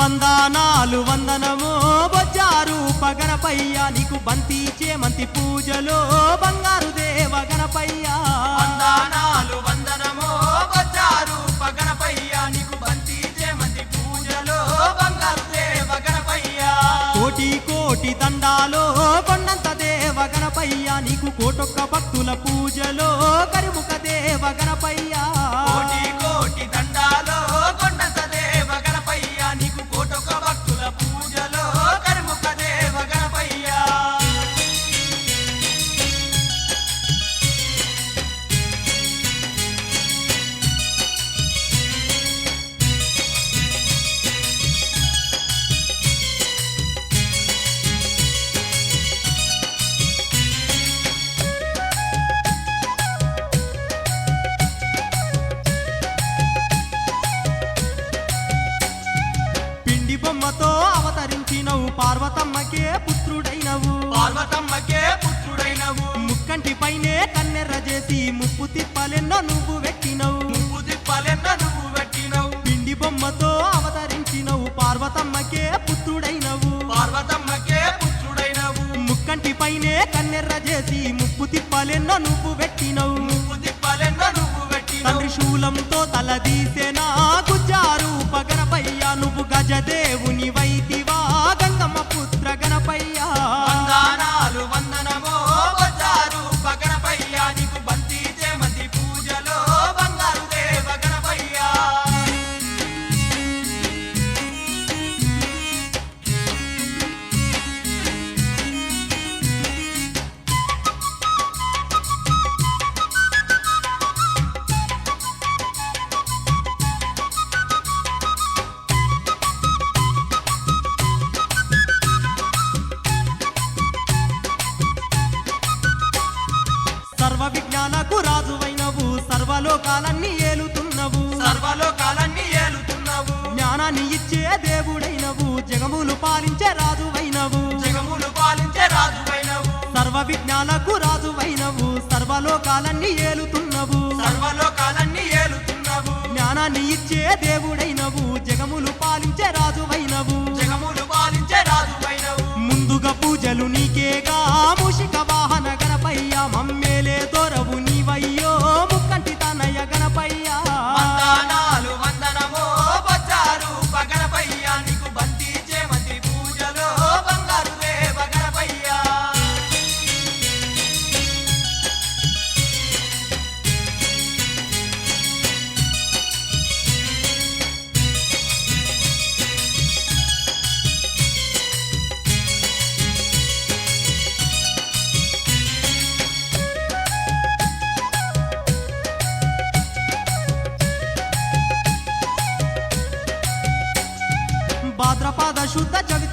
వందనాలు వందనమో బొజ్జారు పగనపయ్య నీకు బంతి చేమంతి పూజలో బంగారు దేవ గణపయ్య. వందనాలు వందనమో బజారు పగనపయ్య నీకు బంతి చేమంతి పూజలో బంగారు దేవ గణపయ్య. కోటి కోటి దండాలో కొండంత దేవ గణపయ్య నీకు కోటొక్క భక్తుల పూజలో కరిముఖ దేవ గణపయ్య. పైనే కన్నెర్ర చేసి ముప్పు తిప్పలెన్నో నువ్వు వెక్కినవు ముప్పు తిప్పలెన్న నువ్వు పెట్టినవు పిండి బొమ్మతో అవతరించినవు పార్వతమ్మకే పుత్రుడైనవు. పార్వతమ్మకే పుత్రుడైనవు. ముక్కంటి పైనే కన్నెర్ర చేసి ముప్పు తిప్పలెన్నో నువ్వు వెక్కినవు ముప్పు తిప్పలెన్న నువ్వు పెట్టినవు తండ్రి శూలంతో తలదీసెనా గుజ్జారు పగనపయ్య నువ్వు గజదేవుని వైతివా. సర్వ విజ్ఞానకు రాజువైనవు. సర్వలోకాలన్నీ ఏలుతున్నవు. సర్వలోకాలన్నీ ఏలుతున్నావు. జ్ఞానాన్ని ఇచ్చే దేవుడైనవు. జగములు పాలించే రాజువైనవు. జగములు పాలించే రాజువైనవు. సర్వ విజ్ఞానకు రాజువైనవు. సర్వలోకాలన్నీ ఏలుతున్నవు. సర్వలోకాలన్నీ ఏలుతున్నావు. జ్ఞానాన్ని ఇచ్చే దేవుడైనవు. జగములు పాలించే రాజువైనవు. జగములు పాలించే రాజువైనవు. ముందుగా పూజలు నీకేగా మూషిక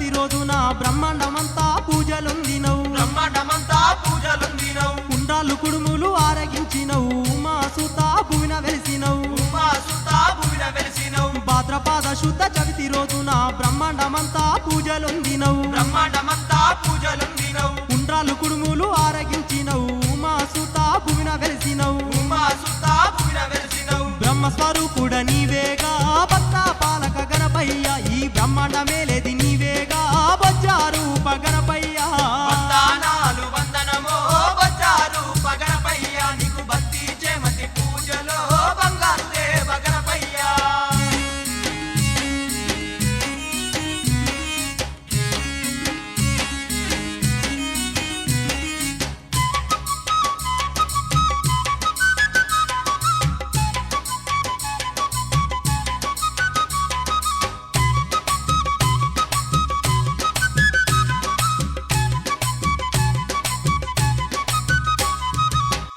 చవితి రోజున బ్రహ్మాండమంతా పూజలొందినవు. బ్రహ్మాండమంతా పూజలుందినవు. కుండాలు కుడుములు ఆరగించినవు. మా సుత భూమిన వెలిసినవు. ఉమా సుత భూమిన వెలిసినవు. భాద్రపాద శుద్ధ చవితి రోజున బ్రహ్మాండమంతా పూజలొందినవు. బ్రహ్మాండమంతా పూజలుందినవు. కుండ్రాలు కుడుములు ఆరగించినవు. మా సుత భూమిన వెలిసినవు. ఉమా సుత భూమిన వెలిసినవు. బ్రహ్మస్వరూపుడ నీవేగా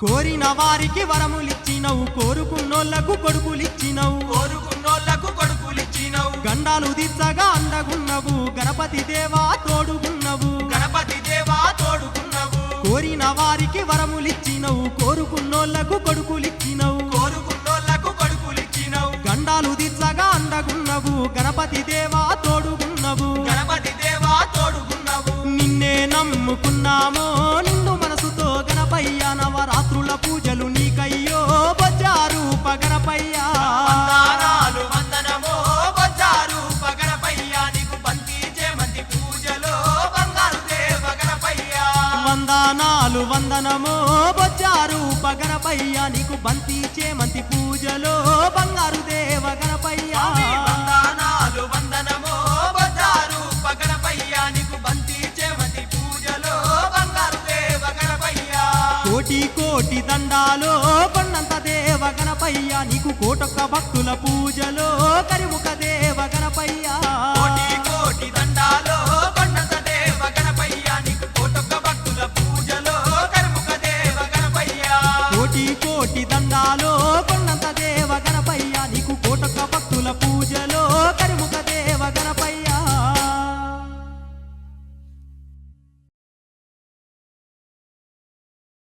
కోరిన వారికి వరములిచ్చినవు కోరుకున్నోళ్ళకు కొడుకులిచ్చినవు. కోరుకున్నోళ్ళకు కొడుకులిచ్చినవు. గండాలు దిచ్చగా అండగున్నవు గణపతి దేవా తోడుగున్నవు. గణపతి దేవా తోడుకున్నవు కోరిన వారికి వరములిచ్చినవు కోరుకున్నోళ్ళకు కొడుకులిచ్చినవు. కోరుకున్నోళ్ళకు కొడుకులిచ్చినవు. గండాలు దిచ్చగా అండగున్నవు గణపతి దేవా తోడుగున్నవు. గణపతి దేవా తోడుకున్నవు నిన్నే నమ్ముకున్నామో పూజలు నీకయ్యో బజారు పగరపయ్యా వందనాలు వందనమో బొచ్చారు పగరపయ్యా నీకు బంతి చేమంతి పూజలు బంగారు దేవ గణపయ్యా. వందనాలు వందనమో బొచ్చారు పగర కోటి దండాలో కొండంత దేవ గణపయ్య నీకు కోటొక్క భక్తుల పూజలో కరి